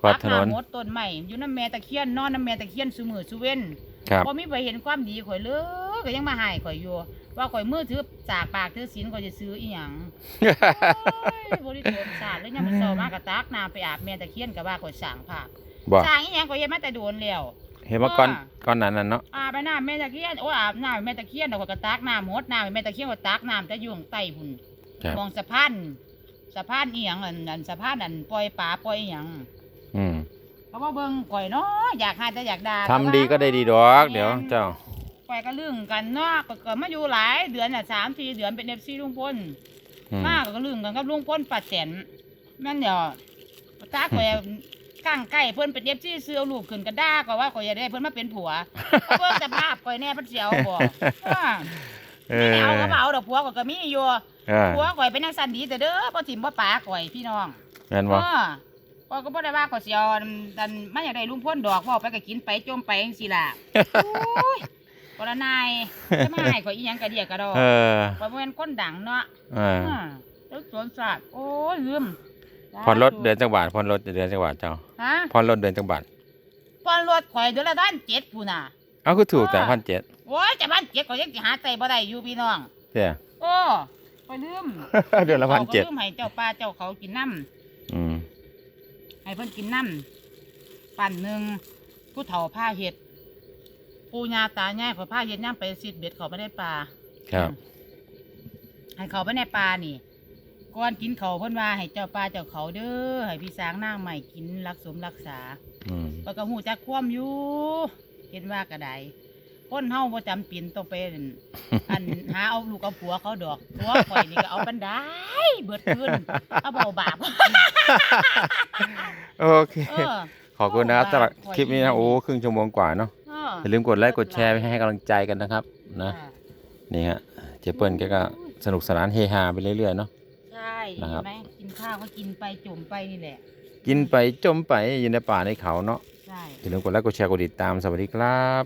กวาดถนน หมดต้นใหม่อยู่น้ำแม่ตะเคียนนอนน้ำแม่ตะเคียนซุมือซุเว้นครับ บ่มีไปเห็นความดีข่อยเลยก็ยังมาให้ข่อยอยู่ ว่าข่อยมือถือจากปากถือศีลข่อยจะซื้ออีหยังโอ้ยบ่ได้โดนสาดแล้วยังมันเช้ามากระตากน้ำไปอาบแม่ตะเคียนก็ว่าข่อยสร้างภาพบ่สร้างอีหยังข่อยเฮ็ดมาแต่โดนแล้ว เห็นว่าก้อนอ่าก้อนนั้นน่ะเนาะอาบไปน้ำแม่ตะเคียนโอ้อาบน้ำแม่ตะเคียนแล้วข่อยก็ตากน้ำหดน้ำแม่ตะเคียนก็ตากน้ำแต่อยู่ข้างใต้พุ่นครับมองสะพานสะพานอีหยังอันอันสะพานอันปล่อยปลาปล่อยอีหยังอืม เพราะว่าเบิ่งข่อยเนาะอยากหาแต่อยากด่าทำดีก็ได้ดีดอกเดี๋ยวเจ้าข่อยก็เรื่องกันเนาะก็เกิดมาอยู่หลายเดือนอะสามสี่เดือนเป็นเอฟซีลุงพลอืมมาก็เรื่องกันกับลุงพลปัดแสนแม่นเดี๋ยวตาข่อยก้างใกล้เพิ่นเป็นเอฟซีเสื้อลูกขึ้นกระด้าก็ว่าข่อยจะได้เพิ่นมาเป็นผัวเพิ่นสภาพข่อยแน่เพิ่นเสียวบ่อ่าเอไม่อเอาก็บ่เอาดอกผัวข่อยก็มีอยู่เออผัวข่อยเป็นนักสันดีแต่เด้อบ่ถิ่มบ่ปาข่อยพี่น้องแม่นบ่ เออข่อยก็บ่ได้ว่าข่อยสิเอาอันอันมันอยากได้ลุงพลดอกว่าไปก็กินไปจมไปจังซี่ล่ะโอ้ยบ่ละนายจะมาให้ข่อยอีหยังกระเดียกระดอกเออข่อยบ่แม่นคนดังเนาะเอออ่าแล้วสวนสัตว์โอ้ยลืมผ่อนรถเดือนจังหวัดผ่อนรถเดือนจังหวัดเจ้าฮะผ่อนรถเดือนจังหวัดผ่อนรถข่อยเดือนละด้านเจ็ดพูนน่ะเอาคือถูกแต่อ่าพันเจ็ดโอ้ยแต่บ้านเจ็ดข่อยยังสิหาใจบ่ได้อยู่พี่น้องเจ้าโอ้ข่อยลืมเดือนละพันเจ็ดข่อยลืมให้เจ้าป้าเจ้าเขากินน้ำอืม ให้เพิ่นกินน้ำปั่นหนึ่งผู้เฒ่าผ้าเห็ด ปูญาตายายข่อยผ้าเห็ดย่ำไปสิดเบ็ดเขาไม่ได้ปลาครับ ให้เขาไปในปลานี่ก่อนกินเขาวเพิ่นว่าให้เจ้าปลาเจ้าเขาเด้อให้พี่สางนางใหม่กินรักสมรักษาอืมปก็หูจักความอยู่เห็นว่ากระได คนเฮาบ่จำเป็นต้องไปอั่นอันหาเอาลูกเอาผัวเขาดอกผัวข่อยนี่ก็เอาปันได้เบิดคืนเอาเบาบาปโอเค เออ ขอบคุณนะครับโอ้สำหรับขอคลิปนี้นะอีกโอ้ครึ่งชั่วโมงกว่าเนาะเอออย่าลืมกดไลค์กดแชร์ไปให้กำลังใจกันนะครับนะอ่านี่ฮะเจเปิลแกก็สนุกสนานเฮฮาไปเรื่อยๆเนาะ ใช่นะครับเห็นไหมกินข้าวก็กินไปจุ่มไปนี่แหละ กินไปจมไปอยู่ในป่าในเขาเนาะใช่ อย่าลืมกดไลค์กดแชร์กดติดตามสวัสดีครับ